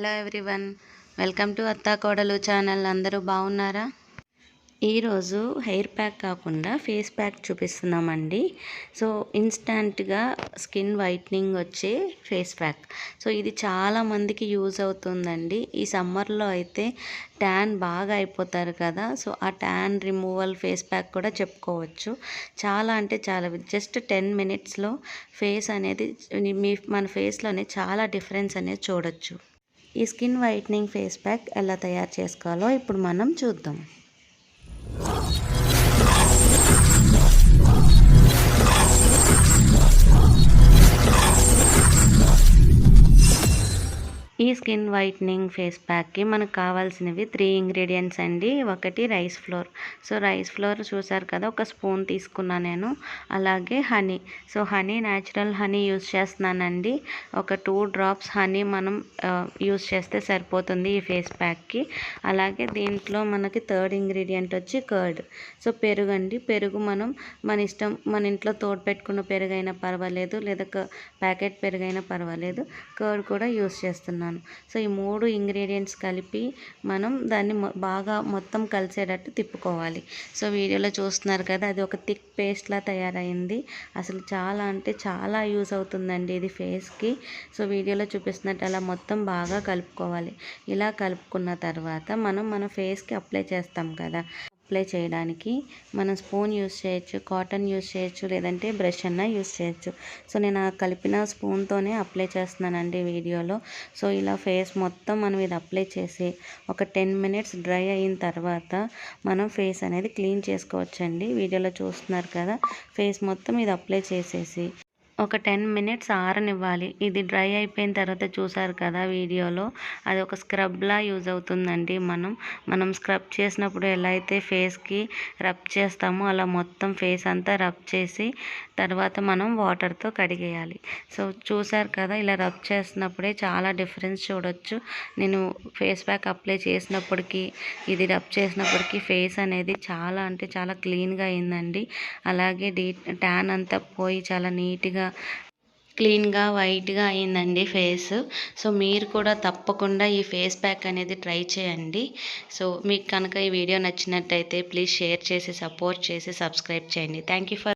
Hello everyone welcome to అత్తా కోడలు channel. అందరూ బాగున్నారా? ఈరోజు హెయిర్ ప్యాక్ కాకుండా ఫేస్ ప్యాక్ చూపిస్తున్నామండి. సో ఇన్స్టంట్గా స్కిన్ వైట్నింగ్ వచ్చే ఫేస్ ప్యాక్. సో ఇది చాలా మందికి యూజ్ అవుతుందండి. ఈ సమ్మర్లో అయితే ట్యాన్ బాగా అయిపోతారు కదా. సో ఆ ట్యాన్ రిమూవల్ ఫేస్ ప్యాక్ కూడా చెప్పుకోవచ్చు. చాలా అంటే చాలా. జస్ట్ టెన్ మినిట్స్లో ఫేస్ అనేది మీ మన ఫేస్లోనే చాలా డిఫరెన్స్ అనేది చూడొచ్చు. ఈ స్కిన్ వైట్నింగ్ ఫేస్ ప్యాక్ ఎలా తయారు చేసుకోవాలో ఇప్పుడు మనం చూద్దాం. ఈ స్కిన్ వైట్నింగ్ ఫేస్ ప్యాక్కి మనకు కావాల్సినవి త్రీ ఇంగ్రీడియంట్స్ అండి. ఒకటి rice flour. So rice flour చూసారు కదా ఒక స్పూన్ తీసుకున్నా నేను. అలాగే honey. So honey natural honey use చేస్తున్నానండి. ఒక టూ డ్రాప్స్ హనీ మనం యూస్ చేస్తే సరిపోతుంది ఈ ఫేస్ ప్యాక్కి. అలాగే దీంట్లో మనకి థర్డ్ ఇంగ్రీడియంట్ వచ్చి కర్డ్. సో పెరుగు అండి. పెరుగు మనం మన ఇష్టం మన ఇంట్లో తోడు పెట్టుకున్న పెరుగైనా పర్వాలేదు లేదా ప్యాకెట్ పెరుగైనా పర్వాలేదు. కర్డ్ కూడా యూస్ చేస్తున్నాను. సో ఈ మూడు ఇంగ్రీడియంట్స్ కలిపి మనం దాన్ని బాగా మొత్తం కలిసేటట్టు తిప్పుకోవాలి. సో వీడియోలో చూస్తున్నారు కదా అది ఒక థిక్ పేస్ట్లా తయారైంది. అసలు చాలా అంటే చాలా యూస్ అవుతుందండి ఇది ఫేస్కి. సో వీడియోలో చూపిస్తున్నట్టు అలా మొత్తం బాగా కలుపుకోవాలి. ఇలా కలుపుకున్న తర్వాత మనం మన ఫేస్కి అప్లై చేస్తాం కదా. అప్లై చేయడానికి మనం స్పూన్ యూస్ చేయొచ్చు కాటన్ యూస్ చేయొచ్చు లేదంటే బ్రష్ అన్న యూస్ చేయొచ్చు. సో నేను కలిపిన స్పూన్తోనే అప్లై చేస్తున్నానండి వీడియోలో. సో ఇలా ఫేస్ మొత్తం మనం ఇది అప్లై చేసి ఒక టెన్ మినిట్స్ డ్రై అయిన తర్వాత మనం ఫేస్ అనేది క్లీన్ చేసుకోవచ్చండి. వీడియోలో చూస్తున్నారు కదా ఫేస్ మొత్తం ఇది అప్లై చేసేసి ఒక టెన్ మినిట్స్ ఆరనివ్వాలి. ఇది డ్రై అయిపోయిన తర్వాత చూసారు కదా వీడియోలో. అది ఒక స్క్రబ్లా యూజ్ అవుతుందండి మనం. మనం స్క్రబ్ చేసినప్పుడు ఎలా అయితే ఫేస్కి రబ్ చేస్తామో అలా మొత్తం ఫేస్ అంతా రబ్ చేసి తర్వాత మనం వాటర్తో కడిగేయాలి. సో చూసారు కదా ఇలా రబ్ చేసినప్పుడే చాలా డిఫరెన్స్ చూడొచ్చు. నేను ఫేస్ ప్యాక్ అప్లై చేసినప్పటికీ ఇది రబ్ చేసినప్పటికీ ఫేస్ అనేది చాలా అంటే చాలా క్లీన్గా అయిందండి. అలాగే డీ ట్యాన్ అంతా పోయి చాలా నీట్గా క్లీన్గా వైట్గా అయిందండి ఫేస్. సో మీరు కూడా తప్పకుండా ఈ ఫేస్ ప్యాక్ అనేది ట్రై చేయండి. సో మీకు కనుక ఈ వీడియో నచ్చినట్టయితే ప్లీజ్ షేర్ చేసి సపోర్ట్ చేసి సబ్స్క్రైబ్ చేయండి. Thank you for